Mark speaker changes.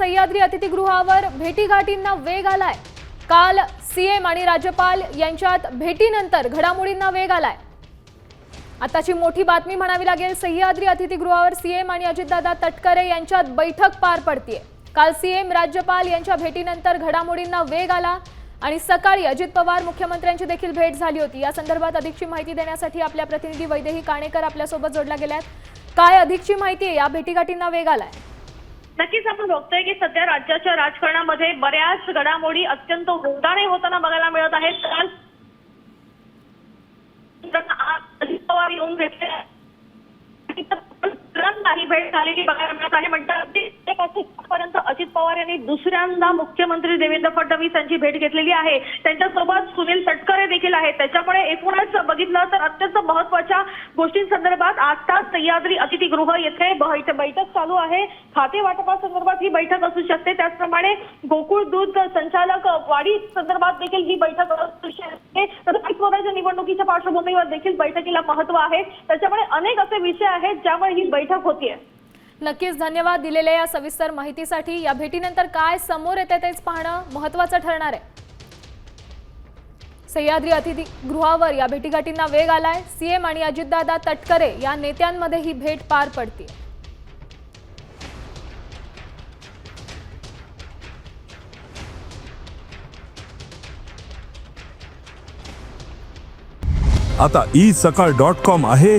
Speaker 1: सह्याद्री अतिथीगृहावर भेटीगाठींना वेग आलाय. काल सीएम आणि राज्यपाल यांच्यात भेटीनंतर घडामोडींना वेग आलाय. आताची मोठी बातमी म्हणावी लागेल सह्याद्री अतिथीगृहावर सीएम आणि अजितदादा तटकरे यांच्यात बैठक पार पडतीये. काल सीएम राज्यपाल यांच्या भेटीनंतर घडामोडींना वेग आला आणि सकाळी अजित पवार मुख्यमंत्र्यांची देखील भेट झाली होती. या संदर्भात अधिकची माहिती देण्यासाठी आपल्या प्रतिनिधी वैदेही काणेकर आपल्यासोबत जोडल्या गेल्यात काय अधिकची माहिती आहे? या भेटीगाठींना वेग आलाय.
Speaker 2: नक्कीच आपण बघतोय की सध्या राज्याच्या राजकारणामध्ये बऱ्याच घडामोडी अत्यंत वेगाने होताना बघायला मिळत आहेत. काल अजित पवार येऊन भेटले. नाही भेट झालेली बघायला मिळत आहे. म्हणतात अगदी एक पर्यंत अजित पवार यांनी दुसऱ्यांदा मुख्यमंत्री देवेंद्र फडणवीस यांची भेट घेतलेली आहे. त्यांच्यासोबत सुनील तटकरे देखील आहेत. त्याच्यामुळे एकूणच बघितलं तर अत्यंत महत्त्वाच्या गोष्टींसंदर्भात आता सह्याद्री अतिथीगृह येथे बैठक चालू आहे. खाते वाटपासंदर्भात ही बैठक असू शकते. त्याचप्रमाणे गोकुळ दूध संचालक वाढी संदर्भात देखील ही बैठक असू शकते. तर स्वराज्य निवडणुकीच्या पार्श्वभूमीवर देखील बैठकीला महत्त्व आहे. त्याच्यामुळे अनेक असे विषय आहेत ज्यामुळे ही बैठक होतीये.
Speaker 1: नक्कीच धन्यवाद दिलेल्या या सविस्तर माहितीसाठी. या भेटीनंतर काय समोर येते तेच पाहणं महत्वाचं ठरणार आहे. सह्याद्री अतिथीगृहावर या भेटीगाठींना वेग आलाय. सीएम आणि अजितदादा तटकरे या नेत्यांमध्ये ही भेट पार पडते
Speaker 3: आता ई सकाळ डॉट कॉम आहे.